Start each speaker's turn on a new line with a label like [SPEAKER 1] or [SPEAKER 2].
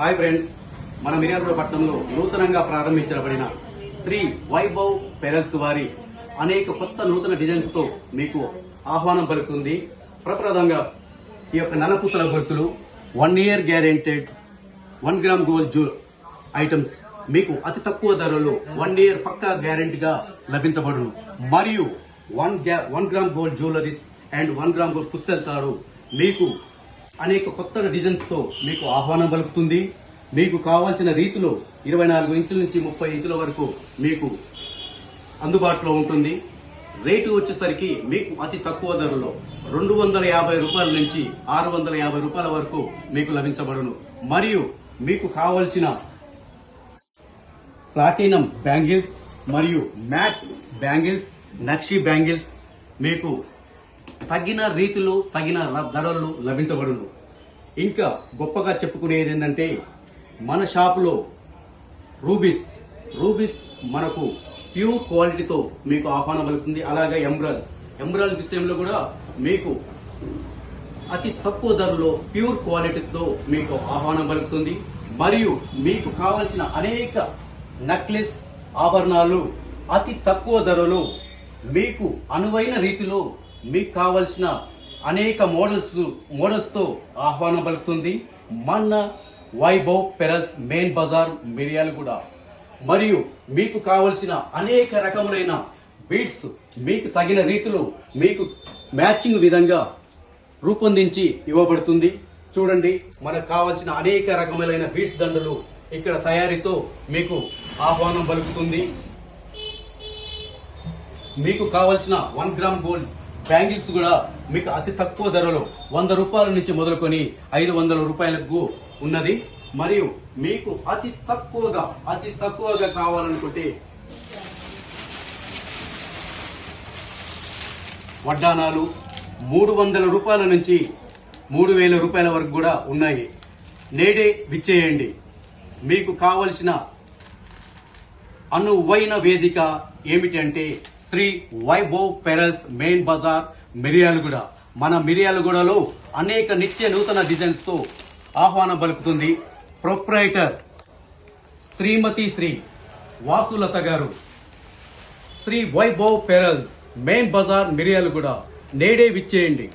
[SPEAKER 1] Hi friends మన మిర్యాలగూడ పట్టణంలో నూతనంగా ప్రారంభించబడిన శ్రీ వైభవ్ పెరల్స్ వారి అనేక కొత్త నూతన డిజైన్స్తో మీకు ఆహ్వానం పలుకుతుంది. ప్రప్రదంగా ఈ యొక్క నలపుసల గొలుసులు one year guaranteed one gram gold zoo items మీకు అతి తక్కువ ధరలో వన్ ఇయర్ పక్కా గ్యారెంటీగా లభించబడును. మరియు వన్ గ్యా one gram gold jewelleries and one gram gold పుస్తకాలు మీకు అనేక కొత్త డిజైన్స్తో మీకు ఆహ్వానం పలుకుతుంది. మీకు కావాల్సిన రీతిలో ఇరవై నాలుగు ఇంచుల నుంచి ముప్పై ఇంచుల వరకు మీకు అందుబాటులో ఉంటుంది. రేటు వచ్చేసరికి మీకు అతి తక్కువ ధరలో రెండు వందల యాభై రూపాయల నుంచి ఆరు వందల యాభై రూపాయల వరకు మీకు లభించబడును. మరియు మీకు కావలసిన ప్లాటినం బ్యాంగిల్స్ మరియు మ్యాట్ బ్యాంగిల్స్ నక్షి బ్యాంగిల్స్ మీకు తగిన రీతిలో తగిన ధరలు లభించబడును. ఇంకా గొప్పగా చెప్పుకునేది ఏంటంటే మన షాపులో రూబీస్ రూబీస్ మనకు ప్యూర్ క్వాలిటీతో మీకు ఆహ్వానం పలుకుతుంది. అలాగే ఎంబ్రాల్స్ ఎంబ్రాల్ విషయంలో కూడా మీకు అతి తక్కువ ధరలో ప్యూర్ క్వాలిటీతో మీకు ఆహ్వానం పలుకుతుంది. మరియు మీకు కావలసిన అనేక నెక్లెస్ ఆభరణాలు అతి తక్కువ ధరలో మీకు అనువైన రీతిలో మీకు కావలసిన అనేక మోడల్స్ మోడల్స్తో ఆహ్వానం పలుకుతుంది. మన్న వైభవ్ పెరస్ మెయిన్ బజార్ మిర్యాలగూడ మరియు మీకు కావలసిన అనేక రకములైన బీడ్స్ మీకు తగిన రీతిలో మీకు మ్యాచింగ్ విధంగా రూపొందించి ఇవ్వబడుతుంది. చూడండి మనకు కావాల్సిన అనేక రకములైన బీట్స్ దండలు ఇక్కడ తయారీతో మీకు ఆహ్వానం పలుకుతుంది. మీకు కావలసిన వన్ గ్రామ్ గోల్డ్ బ్యాంగిల్స్ కూడా మీకు అతి తక్కువ ధరలో వంద రూపాయల నుంచి మొదలుకొని ఐదు వందల రూపాయలకు ఉన్నది. మరియు మీకు అతి తక్కువగా అతి తక్కువగా కావాలనుకుంటే వడ్డానాలు మూడు వందల రూపాయల నుంచి మూడు వేల రూపాయల వరకు కూడా ఉన్నాయి. నేడే విచ్చేయండి. మీకు కావలసిన అనువైన వేదిక ఏమిటంటే శ్రీ వైభవ్ పెరస్ మెయిన్ బజార్ మిరియాలగూడ. మన మిరియాలగూడలో అనేక నిత్య నూతన డిజైన్స్తో ఆహ్వానం పలుకుతుంది ప్రొప్రైటర్ శ్రీమతి శ్రీ వాసులత గారు. శ్రీ వైభవ్ పెరల్స్ మెయిన్ బజార్ మిరియాలగూడ. నేడే విచ్చేయండి.